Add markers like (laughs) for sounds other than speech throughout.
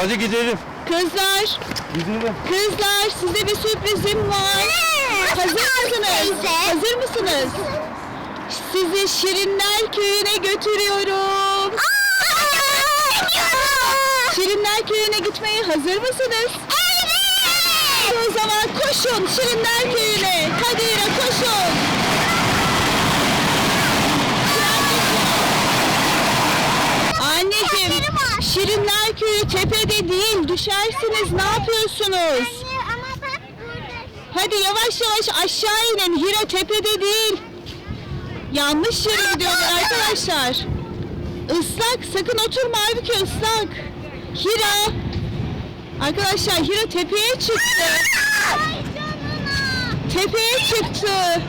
Hadi gidelim. Kızlar, Gidelim. kızlar size bir sürprizim var. Hazır mısınız? Hazır mısınız? Sizi Şirinler Köyü'ne götürüyorum. Şirinler Köyü'ne gitmeye hazır mısınız? Evet. O zaman koşun Şirinler Köyü'ne. Hadi yine koşun. Anneciğim, Şirinler Köyü tepede değil. Düşersiniz. Ne yapıyorsunuz? ama bak burada. Hadi yavaş yavaş aşağı inin. Hira tepede değil. Yanlış yere gidiyorlar arkadaşlar. Islak. Sakın oturma halbuki ıslak. Hira. Arkadaşlar Hira tepeye çıktı. Ay canına. Tepeye çıktı.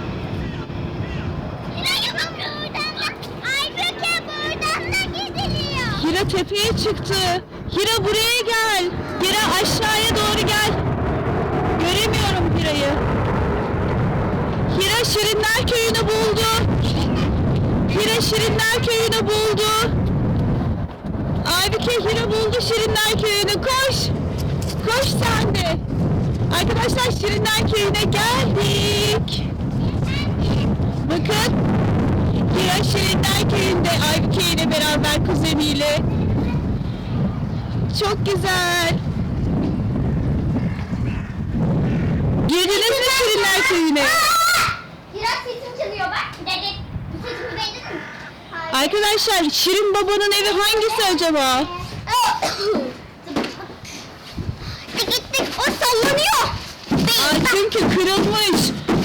Bak buradan da. Ay Böke buradan da gidiliyor. Hira tepeye çıktı. Hira buraya gel. Hira aşağıya doğru gel. Göremiyorum Hira'yı. Hira Şirinler Köyü'nü buldu. Hira Şirinler Köyü'nü buldu. Aybüke Hira buldu Şirinler Köyü'nü. Koş. Koş sen de. Arkadaşlar Şirinler Köyü'ne geldik. Bakın. Hira Şirinler Köyü'nde Aybüke ile beraber kuzeniyle. Çok güzel. Girdiniz mi Şirinler Köyü'ne? Hira sesim çalıyor bak. Dedi. Bu sesimi beğendin mi? Arkadaşlar Şirin babanın evi hangisi acaba? Gittik o sallanıyor. Aa, çünkü kırılmış.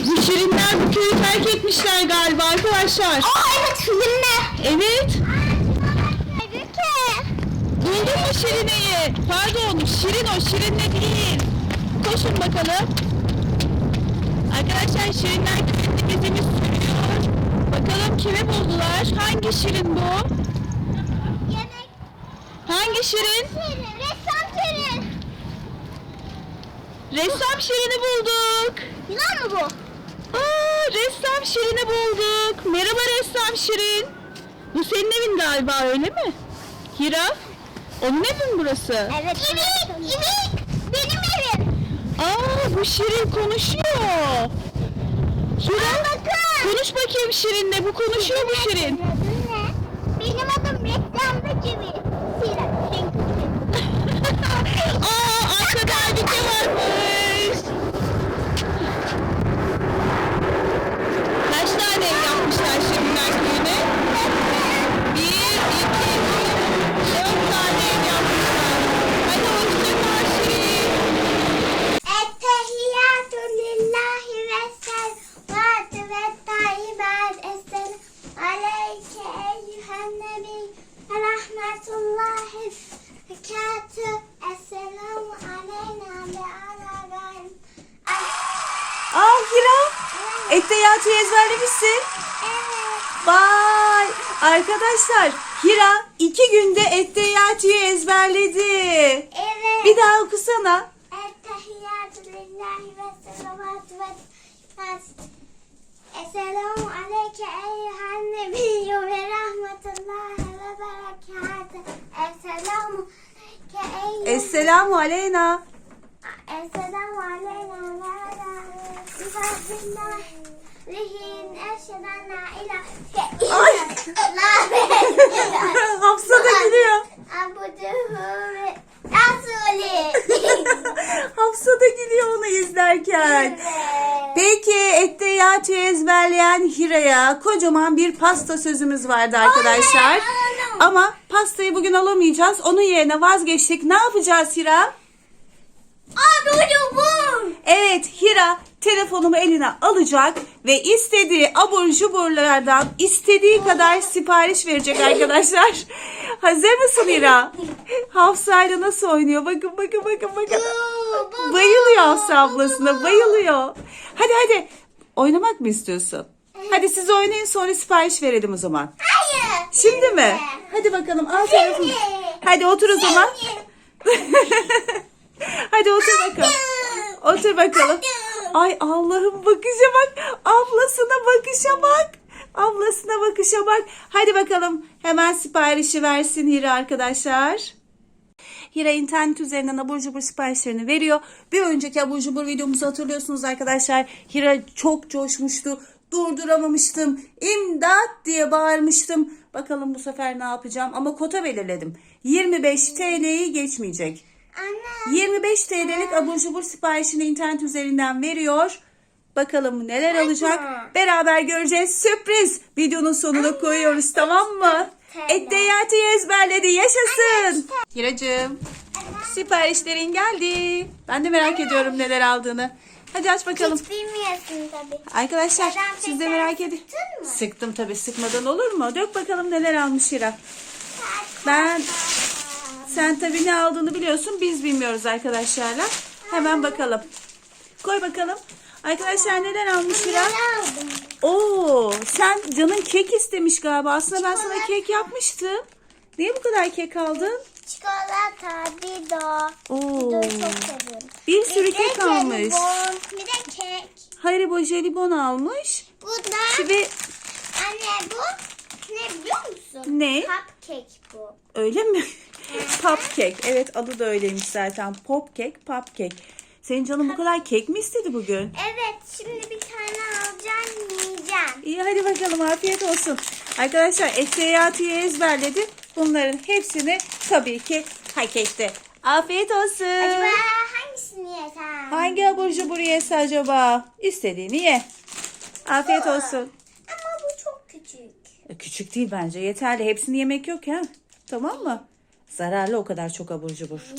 Bu Şirinler bu köyü terk etmişler galiba arkadaşlar. Aa evet filmde. Evet. Buldun mu Şirine'yi? Pardon Şirin o Şirin'le değil. Koşun bakalım. Arkadaşlar Şirinler gezimiz sürüyor. Bakalım kimi buldular? Hangi Şirin bu? Yemek. Hangi Şirin? Şirin. Ressam Şirin. Ressam Şirin'i bulduk. Yılan mı bu? Aa, ressam Şirin'i bulduk. Merhaba ressam Şirin. Bu senin evin galiba öyle mi? Hira? Onun evi mi burası? Evet. İmik. İmik. Benim evim. Aa bu Şirin konuşuyor. Hira bakın. konuş bakayım Şirin'le. Bu konuşuyor bu Şirin. Benim adım Etteyatü'yü ezberlemişsin. Evet. Vay! Arkadaşlar, Hira iki günde Etteyatü'yü ezberledi. Evet. Bir daha okusana. Ettehiyyatü lillahi ve selavatü ve. Esselamu aleyke eyyühen nebiyyü ve rahmetullahi ve berekatü. Esselamu aleyke Esselamu aleyna. Esselamu aleyna ve ala bifadillah lihin eşheden la ilahe Ay! Hafsa da gülüyor. abuduhu. Hafsa da gülüyor onu izlerken. Peki Etteyatü'yü ezberleyen Hira'ya kocaman bir pasta sözümüz vardı arkadaşlar. Ama pastayı bugün alamayacağız. Onun yerine vazgeçtik. Ne yapacağız Hira? Abuduhu. Evet Hira telefonumu eline alacak ve istediği abur cuburlardan istediği kadar sipariş verecek arkadaşlar. (laughs) Hazır mısın Hira? Hafsa'yla nasıl oynuyor? Bakın bakın bakın bakın. Bayılıyor Hafsa ablasına bayılıyor. Hadi hadi oynamak mı istiyorsun? Hadi siz oynayın sonra sipariş verelim o zaman. Hayır. Şimdi mi? Hadi bakalım al telefonu. Hadi otur o zaman. (laughs) Hadi otur bakalım. Otur bakalım. Ay Allah'ım bakışa bak. Ablasına bakışa bak. Ablasına bakışa bak. Hadi bakalım hemen siparişi versin Hira arkadaşlar. Hira internet üzerinden abur cubur siparişlerini veriyor. Bir önceki abur cubur videomuzu hatırlıyorsunuz arkadaşlar. Hira çok coşmuştu. Durduramamıştım. İmdat diye bağırmıştım. Bakalım bu sefer ne yapacağım. Ama kota belirledim. 25 TL'yi geçmeyecek. Anne. 25 TL'lik abur cubur siparişini internet üzerinden veriyor. Bakalım neler alacak. Beraber göreceğiz. Sürpriz. Videonun sonuna koyuyoruz tamam mı? Etteyati ezberledi. Yaşasın. Hiracığım. Siparişlerin geldi. Ben de merak ediyorum neler aldığını. Hadi aç bakalım. Hiç bilmiyorsun tabii. Arkadaşlar Neden siz de merak edin. Sıktım tabii sıkmadan olur mu? Dök bakalım neler almış Hira. Ben sen tabii ne aldığını biliyorsun. Biz bilmiyoruz arkadaşlarla. Hemen bakalım. Koy bakalım. Arkadaşlar neler almış Hira? Aldım? Oo, sen canın kek istemiş galiba. Aslında ben sana kek yapmıştım. Niye bu kadar kek aldın? Çikolata, dido. Oo. Dido'yu çok seviyorum. Bir sürü de kek almış. jelibon, Bir de kek. Haribo jelibon almış. Bu da Ve anne bu ne biliyor musun? Ne? Cupcake bu. öyle mi? Pop cake. Evet adı da öyleymiş zaten. Pop cake, pop cake. Senin canın bu kadar kek mi istedi bugün? Evet şimdi bir tane alacağım yiyeceğim. İyi hadi bakalım afiyet olsun. Arkadaşlar Etteyati'yi ezberledi. Bunların hepsini tabii ki hak etti. Afiyet olsun. Acaba hangisini yesem? Hangi abur cubur yese acaba? İstediğini ye. Afiyet olsun. Ama bu çok küçük. E, Küçük değil bence yeterli. Hepsini yemek yok ya. Tamam mı? Zararlı o kadar çok abur cubur.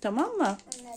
Tamam mı? anladım.